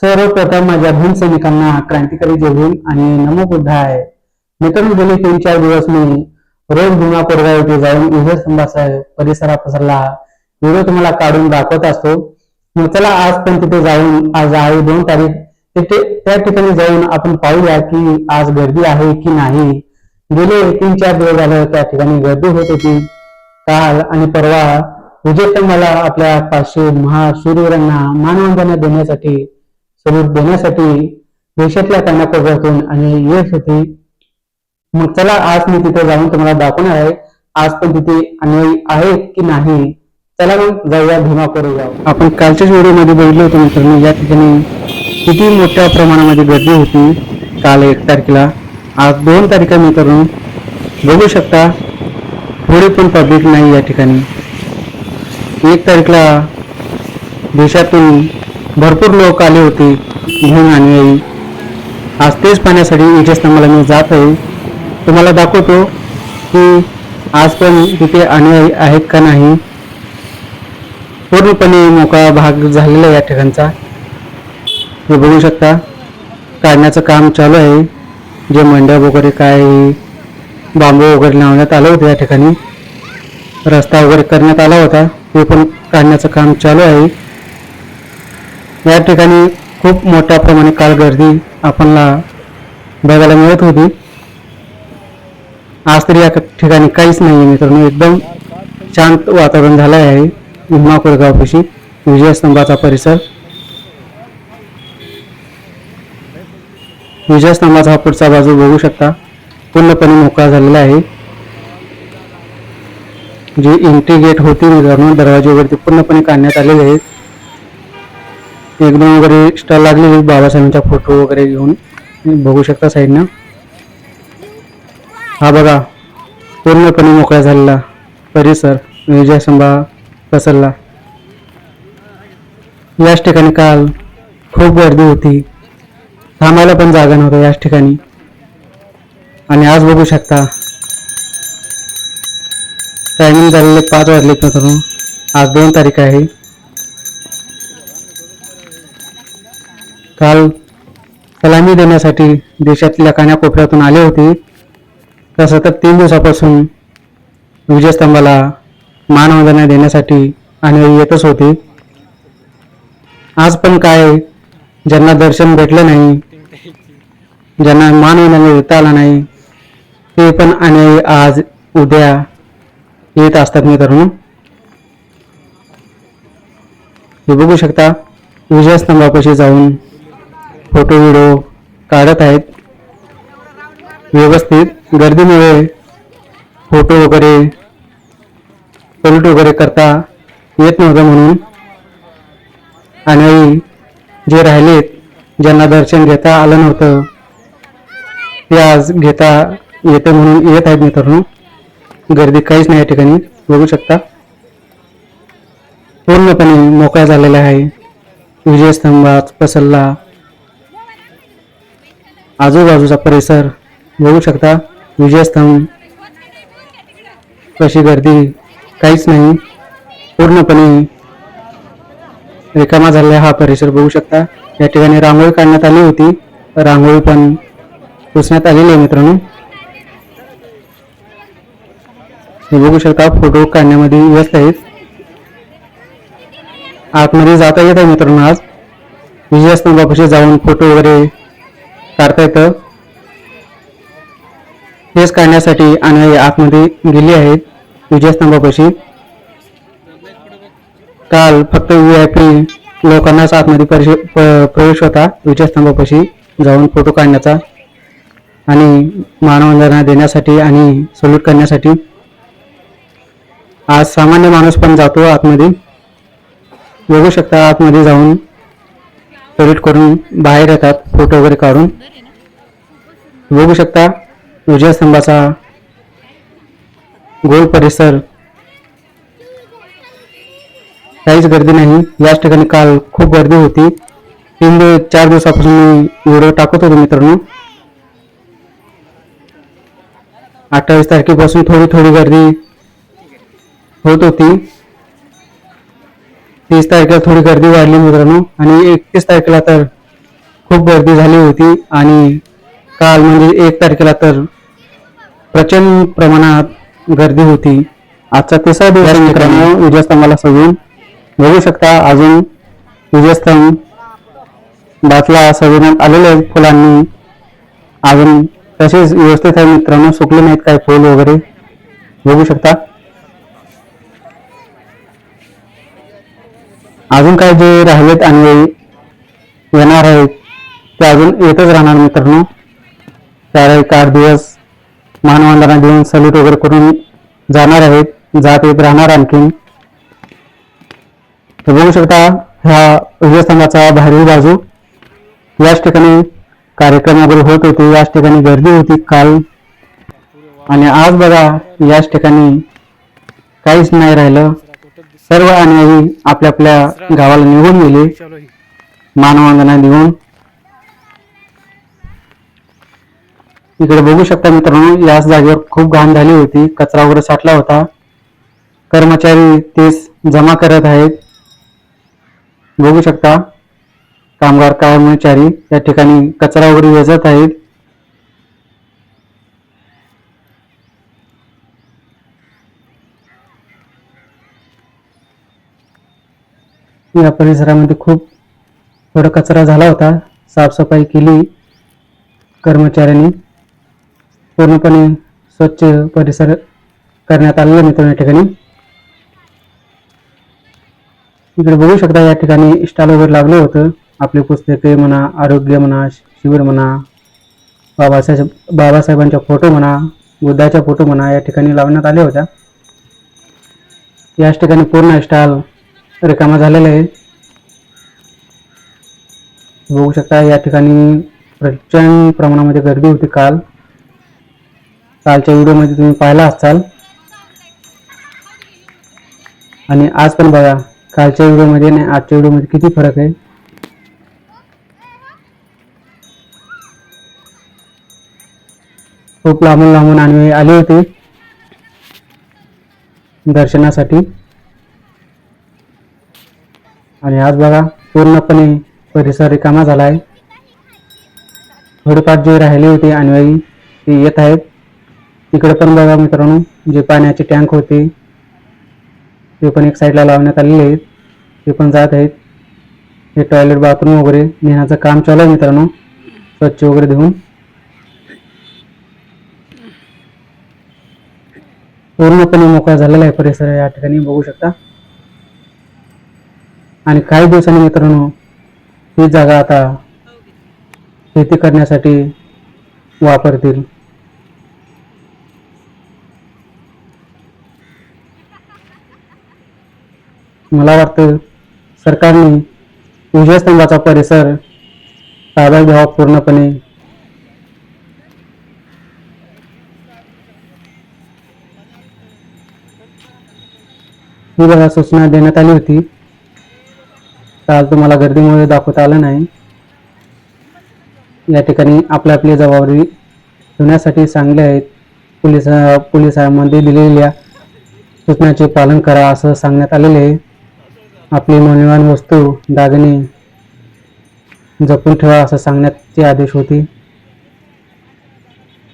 सर्वप्रथम माझ्या भीम सैनिकांना क्रांतिकारी जय भीम आणि नमो आहे. मित्रांनो गेले तीन चार दिवस मी रोज भीमा कोरगाव येथे जाऊन विजय स्तंभासह व्हिडिओ तुम्हाला काढून दाखवत असतो. मग चला आज पण तिथे जाऊन आज आहे दोन तारीख. तिथे त्या ठिकाणी जाऊन आपण पाहूया की आज गर्दी आहे की नाही. गेले तीन चार दिवस झालं त्या ठिकाणी गर्दी होत होती. काल आणि परवा विजय मला आपल्या पाचशे महाशूरवीरांना मानवंदना देण्यासाठी स्वरूप देण्यासाठी देशातल्या कानाकोपऱ्यातून आणि यश होते मग चला आज मी तिथे जाऊन तुम्हाला दाखवणार आहे आज पण तिथे अनुयायी आहेत की नाही. चला मग जाऊया भीमा कोरेगाव आपण कालच्याच व्हिडिओमध्ये बघितलं होतं मित्रांनो या ठिकाणी किती मोठ्या प्रमाणामध्ये गर्दी होती काल एक तारखेला. आज दोन तारखेला मित्रांनो बघू शकता थोडी पण पब्लिक नाही या ठिकाणी. एक तारखेला देशातून भरपूर लोक आले होते घेऊन अनुयायी आज तेच पाहण्यासाठी विजयस्तंभाला मी जात आहे. तुम्हाला दाखवतो की आज पण तिथे अनुयायी आहेत का नाही. पूर्णपणे मोकळा भाग झालेला आहे या ठिकाणचा. हे बघू शकता काढण्याचं काम चालू आहे. जे मंडप वगैरे काय बांबू वगैरे लावण्यात आलं होतं या ठिकाणी. रस्ता वगैरे करण्यात आला होता. ते पण काढण्याचं काम चालू आहे. या ठिकाणी खूप मोठ्या प्रमाणे काल गर्दी आपणला बघायला मिळत होती. आज तरी या ठिकाणी काहीच नाही मित्रांनो. एकदम शांत वातावरण झालं आहे. उमा कोरगावपाशी विजयस्तंभाचा परिसर. विजयस्तंभाचा हा पुढचा बाजू बघू शकता. पूर्णपणे मोकळा झालेला आहे. जी एंट्री गेट होती मित्रांनो दरवाजे वगैरे पूर्णपणे काढण्यात आलेले आहेत एकदम वगैरे स्टॉल लागलेले बाबासाहेबांचा फोटो वगैरे घेऊन. बघू शकता साईडनं हा बघा पूर्णपणे मोकळा झालेला परिसर विजयसंभा पसरला याच ठिकाणी काल खूप गर्दी होती. थांबायला पण जागा नव्हता याच ठिकाणी. आणि आज बघू शकता टायमिंग झालेले पाच वाजले मित्रांनो आज दोन तारीख आहे. काल सलामी देण्यासाठी देशातल्या कानाकोपऱ्यातून आले होते. तसं तर तीन दिवसापासून विजयस्तंभाला मानवंदना देण्यासाठी आणि येतच होते. आज पण काय ज्यांना दर्शन भेटलं नाही ज्यांना मानवंदना देता आला नाही ते पण आणि आज उद्या येत असतात मित्रांनो हे बघू शकता विजयस्तंभापाशी जाऊन फोटो व्हिडिओ काढत आहेत. व्यवस्थित गर्दीमुळे फोटो वगैरे पलट वगैरे करता येत नव्हतं म्हणून. आणि जे राहिलेत ज्यांना दर्शन घेता आलं नव्हतं ते आज घेता येतं म्हणून येत आहेत मित्रांनो. गर्दी काहीच नाही या ठिकाणी बघू शकता. पूर्णपणे मोकळा झालेला आहे. विजयस्तंभात पसरला आजूबाजूचा परिसर बघू शकता. विजयस्तंभ कशी गर्दी काहीच नाही. पूर्णपणे रिकामा झालेला हा परिसर बघू शकता. या ठिकाणी रांगोळी काढण्यात आली होती. रांगोळी पण पुसण्यात आलेली आहे मित्रांनो. हे बघू शकता फोटो काढण्यामध्ये व्यस्त आहेत. आतमध्ये जाता येत आहे मित्रांनो आज. विजयस्तंभापाशी जाऊन फोटो वगैरे काढता येतं. हेच काढण्यासाठी आणि आतमध्ये गेली आहेत विजयस्तंभापाशी. काल फक्त व्ही आय पी लोकांनाच आतमध्ये परिश- प्रवेश होता. विजयस्तंभापाशी जाऊन फोटो काढण्याचा आणि मानवंदना देण्यासाठी आणि सल्यूट करण्यासाठी. आज सामान्य माणूस पण जातो आतमध्ये. बघू शकता आतमध्ये जाऊन एडिट करून बाहेर येतात फोटो वगैरे काढून. बघू शकता विजयस्तंभाचा गोल परिसर. काहीच गर्दी नाही. याच ठिकाणी काल खूप गर्दी होती. तीन दिवस चार दिवसापासून मी व्हिडिओ टाकत होतो मित्रांनो. अठ्ठावीस तारखेपासून थोडी थोडी गर्दी होत होती. तीस तारखेला थोडी गर्दी वाढली मित्रांनो आणि एकतीस तारखेला तर खूप गर्दी झाली होती आणि काल म्हणजे एक तारखेला तर प्रचंड प्रमाणात गर्दी होती. आजचा तिसरा दिवस मित्रांनो विजयस्तंभाला सजवून. बघू शकता अजून विजयस्तंभ बाजूला सजवण्यात आलेले आहेत फुलांनी. अजून तसेच व्यवस्थित आहे मित्रांनो सुकले नाहीत काय फुल वगैरे. बघू शकता. अजून काय जे राहिलेत आणि येणार आहेत ते अजून येतच राहणार मित्रांनो. त्याला एक आठ दिवस मानवंदना देऊन सल्यूट वगैरे करून जाणार आहेत जात येत राहणार आणखीन. तर बघू शकता ह्या विजयस्तंभाचा बाहेरील बाजू याच ठिकाणी कार्यक्रम वगैरे होत होते याच ठिकाणी गर्दी होती काल. आणि आज बघा याच ठिकाणी काहीच नाही राहिलं. सर्व अनुयायी आपल्या आपल्या गावाला निघून गेले. मानवंदना देऊन. इकडे बघू शकता मित्रांनो याच जागेवर खूप घाण झाली होती. कचरा वगैरे साठला होता. कर्मचारी तेच जमा करत आहेत. बघू शकता. कामगार कर्मचारी या ठिकाणी कचरा वगैरे वेचत आहेत. या परिसरामध्ये खूप थोडा कचरा झाला होता. साफसफाई केली कर्मचाऱ्यांनी. पूर्णपणे स्वच्छ परिसर करण्यात आलेला मित्रांनो या ठिकाणी. इकडे बघू शकता या ठिकाणी स्टॉल वगैरे लागलं होतं. आपली पुस्तके म्हणा आरोग्य म्हणा शिबिर म्हणा बाबासाहेब बाबासाहेबांच्या फोटो म्हणा बुद्धाच्या फोटो म्हणा या ठिकाणी लावण्यात आल्या होत्या. याच ठिकाणी पूर्ण स्टॉल रिकामा झालेला आहे. बघू शकता या ठिकाणी प्रचंड प्रमाणामध्ये गर्दी होती काल. कालच्या व्हिडिओमध्ये तुम्ही पाहिला असाल. आणि आज पण बघा कालच्या व्हिडिओमध्ये आणि आजच्या व्हिडिओमध्ये किती फरक आहे. खूप लांबून लांबून आणि आले होते. दर्शनासाठी. आणि आज बघा पूर्णपणे परिसर रिकामा झाला आहे थोडीफार जे राहिले होते अन्वयी ती येत आहेत. इकडे पण बघा मित्रांनो जे पाण्याचे टँक होते ते पण एक साईडला लावण्यात आलेले आहेत. ते पण जात आहेत. हे टॉयलेट बाथरूम वगैरे नेण्याचं काम चालू आहे मित्रांनो. स्वच्छ वगैरे देऊन पूर्णपणे मोकळा झालेला आहे परिसर या ठिकाणी बघू शकता. आणि काही दिवसांनी मित्रांनो ही जागा आता शेती करण्यासाठी वापरतील. मला वाटतं सरकारने विजयस्तंभाचा परिसर ताब्यात घ्यावा पूर्णपणे. ही बघा सूचना देण्यात आली होती. काल तुम्हाला गर्दीमुळे दाखवता आलं नाही. या ठिकाणी आपली आपली जबाबदारी ठेवण्यासाठी सांगले आहेत. पोलीस पोलिसांमध्ये दिलेल्या सूचनाचे पालन करा असं सांगण्यात आलेले आहे. आपली मौल्यवान वस्तू दागिने जपून ठेवा असं सांगण्याचे आदेश होते.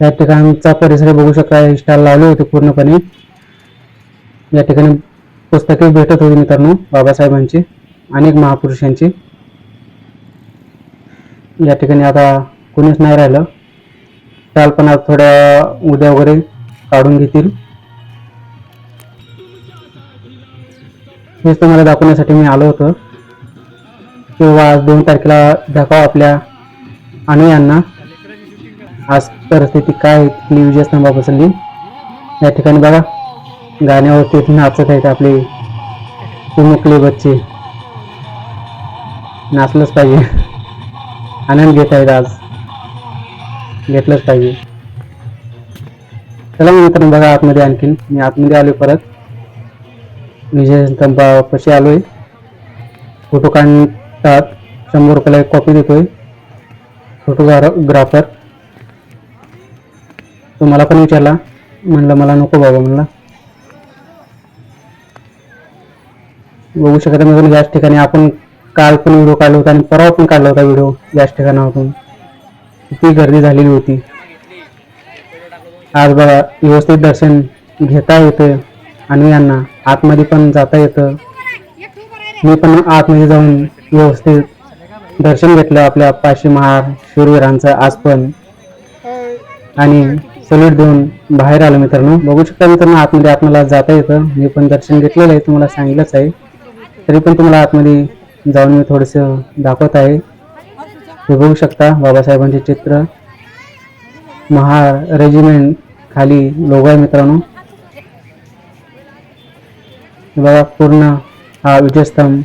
या ठिकाणचा परिसर बघू शकता स्टॉल लावले होते पूर्णपणे. या ठिकाणी पुस्तके भेटत होती मित्रांनो बाबासाहेबांची. अनेक महापुरुषांची. या ठिकाणी आता कोणीच नाही राहिलं. त्याल पण आज थोड्या उद्या वगैरे काढून घेतील. हेच तुम्हाला दाखवण्यासाठी मी आलो होतो. किंवा आज दोन तारखेला दाखवा आपल्या अनुयांना. आज परिस्थिती काय आहे तिथली बसली या ठिकाणी बघा गाण्यावरती नाचत आहेत आपले चिमुकले बच्चे नाचलंच पाहिजे. आनंद घेत आहेत आज. घेतलंच पाहिजे. चला मग मित्रांनो बघा आतमध्ये आणखीन. मी आतमध्ये आलोय परत. विजय स्तंभापाशी आलोय. फोटो काढतात. शंभर रुपयाला एक कॉपी देतोय. फोटोग्राफर तो मला पण विचारला. म्हणलं मला नको बाबा म्हणला. बघू शकत मित्रांनो याच ठिकाणी आपण काल पण व्हिडिओ काढला होता आणि परवा पण काढला होता व्हिडिओ याच ठिकाणावरून. किती गर्दी झालेली होती. आज बघा व्यवस्थित दर्शन घेता येतं आणि यांना आतमध्ये पण जाता येतं. मी पण आतमध्ये जाऊन व्यवस्थित दर्शन घेतलं आपल्या पाचशे महार शूरवीरांचं आज पण. आणि सल्यूट देऊन बाहेर आलो मित्रांनो. बघू शकता मित्रांनो आतमध्ये आपल्याला जाता येतं. मी पण दर्शन घेतलेलं आहे तुम्हाला सांगितलंच आहे. तरी पण तुम्हाला आतमध्ये जाऊन मी थोडंसं दाखवत आहे. हे बघू शकता बाबासाहेबांचे चित्र. महा रेजिमेंट खाली लोगो आहे मित्रांनो. बघा पूर्ण हा विजयस्तंभ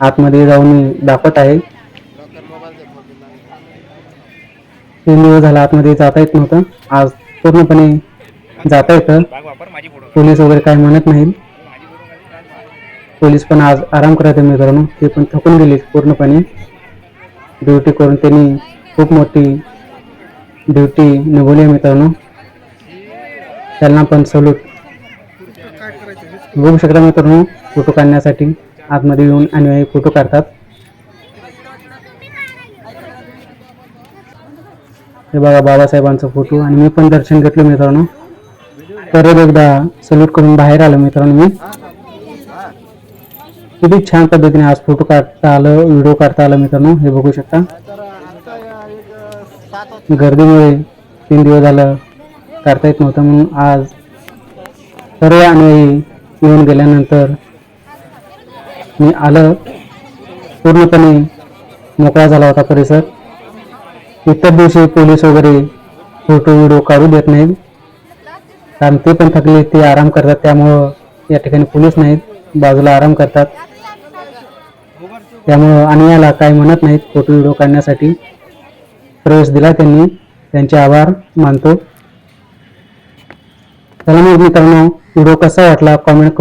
आतमध्ये जाऊन मी दाखवत आहे. तीन दिवस झाला आतमध्ये जाता येत नव्हतं. आज पूर्णपणे जाता येतं. पोलीस वगैरे काही म्हणत नाहीत. पोलीस पण आज आराम करत आहे मित्रांनो. ते पण थकून गेले पूर्णपणे. ड्युटी करून त्यांनी खूप मोठी ड्युटी निभवली आहे मित्रांनो. त्यांना पण सलूट बघू शकता मित्रांनो फोटो काढण्यासाठी आतमध्ये येऊन अनुयायी फोटो काढतात. हे बघा बाबासाहेबांचा फोटो आणि मी पण दर्शन घेतलं मित्रांनो. परत एकदा सल्यूट करून बाहेर आलो मित्रांनो मी. किती छान पद्धतीने आज फोटो काढता आलं व्हिडिओ काढता आलं मित्रांनो हे बघू शकता. गर्दीमुळे तीन दिवस झालं काढता येत नव्हतं म्हणून आज सर्व अनुयायी येऊन गेल्यानंतर मी आलं. पूर्णपणे मोकळा झाला होता परिसर. इतर दिवशी पोलीस वगैरे फोटो व्हिडिओ काढू देत नाहीत. कारण ते पण थकले ते आराम करतात त्यामुळं या ठिकाणी पोलीस नाहीत बाजूला आराम करतात. त्यामुळं आणि याला काही म्हणत नाहीत फोटो व्हिडिओ काढण्यासाठी प्रवेश दिला त्यांनी. त्यांचे आभार मानतो. चला मग मित्रांनो व्हिडिओ कसा वाटला कॉमेंट